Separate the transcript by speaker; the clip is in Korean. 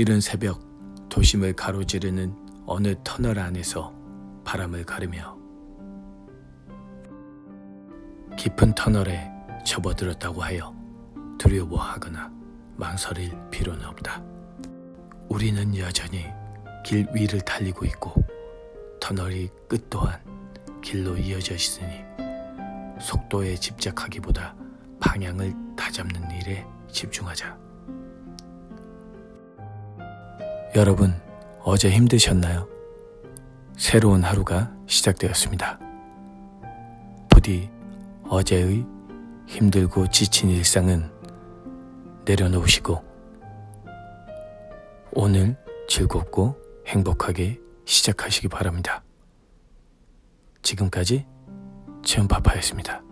Speaker 1: 이른 새벽 도심을 가로지르는 어느 터널 안에서 바람을 가르며 깊은 터널에 접어들었다고 하여 두려워하거나 망설일 필요는 없다. 우리는 여전히 길 위를 달리고 있고 터널이 끝 또한 길로 이어져 있으니 속도에 집착하기보다 방향을 다잡는 일에 집중하자. 여러분, 어제 힘드셨나요? 새로운 하루가 시작되었습니다. 부디 어제의 힘들고 지친 일상은 내려놓으시고 오늘 즐겁고 행복하게 시작하시기 바랍니다. 지금까지 최은파파였습니다.